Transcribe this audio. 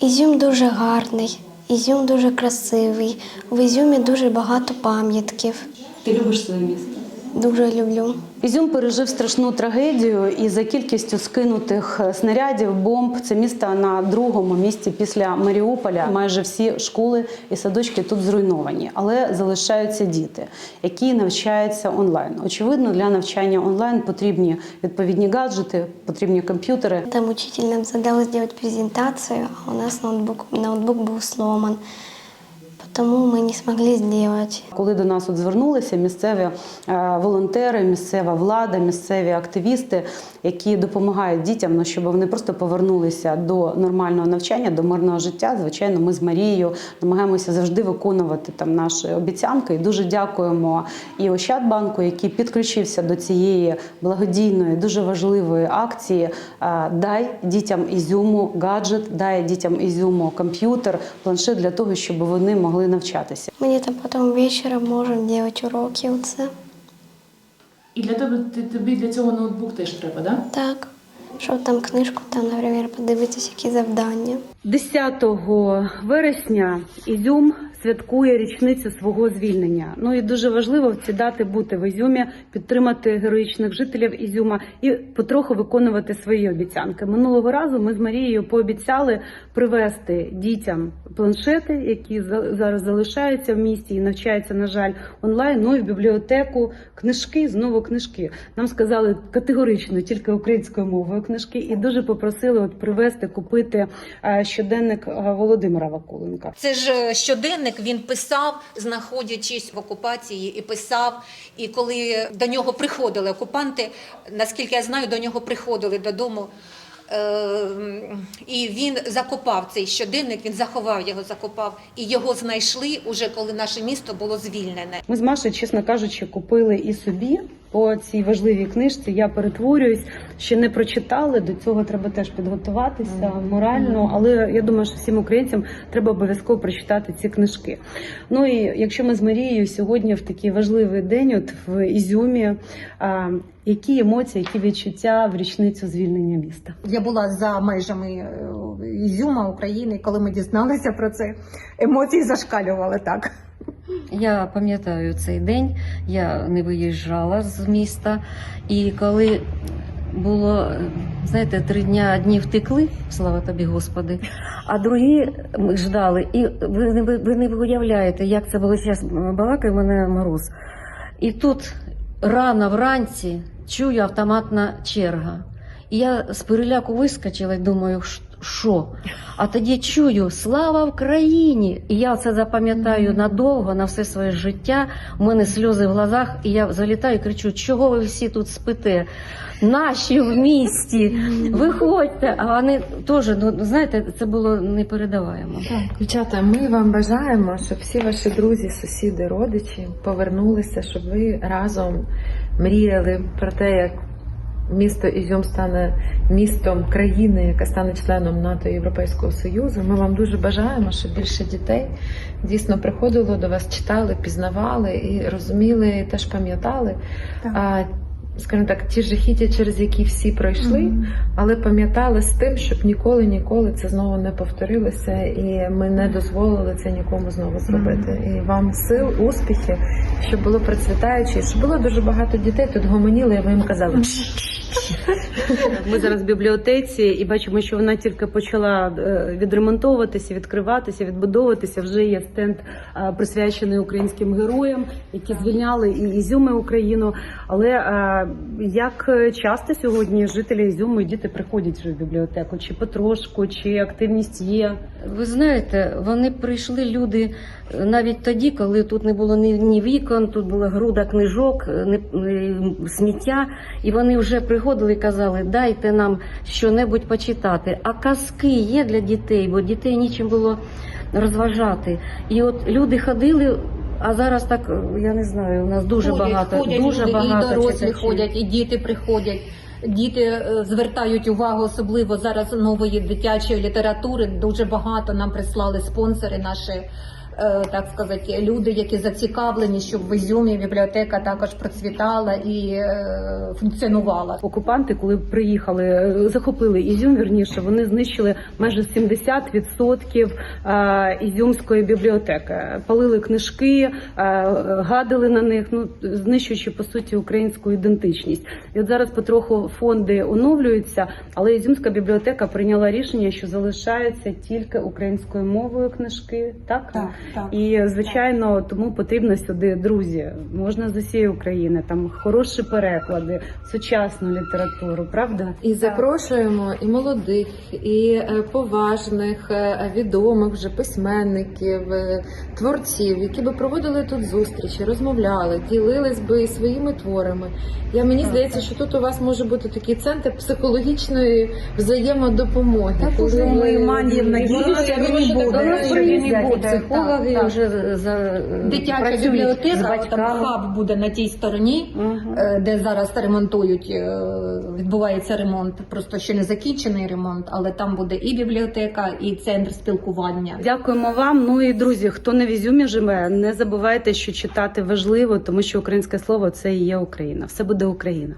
Ізюм дуже гарний, Ізюм дуже красивий. В Ізюмі дуже багато пам'ятків. Ти любиш своє місто? Дуже люблю. Ізюм пережив страшну трагедію, і за кількістю скинутих е, снарядів, бомб це місто на другому місці після Маріуполя. Майже всі школи і садочки тут зруйновані, але залишаються діти, які навчаються онлайн. Очевидно, для навчання онлайн потрібні відповідні гаджети, потрібні комп'ютери. Там учитель нам задал сделать презентацию, а у нас ноутбук, ноутбук был сломан. Потому мы не смогли сделать. Коли до нас от звернулися місцеві е, волонтери, місцева влада, місцеві активісти, які допомагають дітям, ну щоб вони просто повернулися до нормального навчання, до мирного життя. Звичайно, ми з Марією намагаємося завжди виконувати там наші обіцянки. І дуже дякуємо і Ощадбанку, який підключився до цієї благодійної, дуже важливої акції. Е, Дай дітям ізюму гаджет, дай дітям ізюму комп'ютер, планшет для того, щоб вони могли навчатися. Мені там потім ввечері можемо робити уроки оце. І для тебе ти- тобі для цього ноутбук теж треба, да? Так. Щоб там книжку, там, наприклад, подивитися, які завдання. 10 вересня Ізюм святкує річницю свого звільнення. Ну і дуже важливо в ці дати бути в Ізюмі, підтримати героїчних жителів Ізюма і потроху виконувати свої обіцянки. Минулого разу ми з Марією пообіцяли привезти дітям планшети, які за- зараз залишаються в місті і навчаються, на жаль, онлайн. Ну і в бібліотеку книжки, знову книжки. Нам сказали категорично тільки українською мовою книжки, і дуже попросили от привезти, купити е, щоденник е, Володимира Вакуленка. Це ж е, щоденник він писав, знаходячись в окупації, і писав. І коли до нього приходили окупанти, наскільки я знаю, до нього приходили додому. е, І він закопав цей щоденник, він заховав його, закопав, і його знайшли уже коли наше місто було звільнене. Ми з Машею, чесно кажучи, купили і собі по цій важливій книжці. Я перетворююсь, ще не прочитали. До цього треба теж підготуватися морально. Але я думаю, що всім українцям треба обов'язково прочитати ці книжки. Ну і якщо ми з Марією сьогодні в такий важливий день, от в Ізюмі, а, які емоції, які відчуття в річницю звільнення міста? Я була за межами е, Ізюма України, коли ми дізналися про це. Емоції зашкалювали так. Я пам'ятаю цей день, я не виїжджала з міста, і коли було, знаєте, три дня дні втекли, слава тобі, Господи, а другі ждали. І ви, не- ви, не уявляєте, як це було зараз балакає мене мороз. І тут рано вранці чую автоматна черга. І я з переляку вискочила і думаю, «Ш- що? А тоді чую Слава Україні! І я це запам'ятаю надовго, на все своє життя. У мене сльози в глазах, і я залітаю і кричу: чого ви всі тут спите? Наші в місті, виходьте. А вони теж, ну знаєте, це було непередаваємо. Дівчата, ми вам бажаємо, щоб всі ваші друзі, сусіди, родичі повернулися, щоб ви разом мріяли про те, як місто Ізюм стане містом країни, яка стане членом НАТО і Європейського Союзу. Ми вам дуже бажаємо, щоб більше дітей дійсно приходило до вас, читали, пізнавали і розуміли, і теж пам'ятали. Скажімо так, ті жахіття, через які всі пройшли, але пам'ятали з тим, щоб ніколи, ніколи це знову не повторилося, і ми не дозволили це нікому знову зробити. І вам сил, успіхів, щоб було процвітаюче, щоб було дуже багато дітей тут гомоніли, і ви їм казали. Ми зараз в бібліотеці і бачимо, що вона тільки почала е, відремонтовуватися, відкриватися, відбудовуватися. Вже є стенд е, присвячений українським героям, які звільняли і Ізюми Україну. Але е, як часто сьогодні жителі Ізюму і діти приходять вже в бібліотеку? Чи потрошку, чи активність є? Ви знаєте, вони прийшли люди навіть тоді, коли тут не було ні, вікон, тут була груда книжок, сміття, і вони вже приходили і казали, дайте нам що-небудь почитати. А казки є для дітей, бо дітей нічим було розважати. І от люди ходили. А зараз так, я не знаю, у нас дуже Ходять, багато, ходять дуже люди, багато і дорослі читачів. ходять, і діти приходять. Діти е, звертають увагу, особливо зараз нової дитячої літератури. Дуже багато нам прислали спонсори наші. Е, так сказати, люди, які зацікавлені, щоб в Ізюмі бібліотека також процвітала і е, функціонувала. Окупанти, коли приїхали, е, захопили Ізюм, вірніше, вони знищили майже 70% е, ізюмської бібліотеки. Палили книжки, гадили на них, ну знищуючи по суті українську ідентичність. І от зараз потроху фонди оновлюються, але Ізюмська бібліотека прийняла рішення, що залишаються тільки українською мовою книжки. Так, Так, так. і звичайно, тому потрібно сюди друзі. Можна з усієї України, там хороші переклади, сучасну літературу, правда? І запрошуємо і молодих, і е, поважних, е, відомих вже письменників, е, творців, які би проводили тут зустрічі, розмовляли, ділились би своїми творами. Я мені здається, що тут у вас може бути такий центр психологічної взаємодопомоги. Так коли ми Імані надіємося, він і буде. Він буде, психологи так, вже за Дитяча з бібліотека, там хаб буде на тій стороні, е, де зараз ремонтують, е, відбувається ремонт. Просто ще не закінчений ремонт, але там буде і бібліотека, і центр спілкування. Дякуємо вам. Ну і друзі, хто не в Ізюмі живе, не забувайте, що читати важливо, тому що українське слово це і є Україна. Все буде Україна.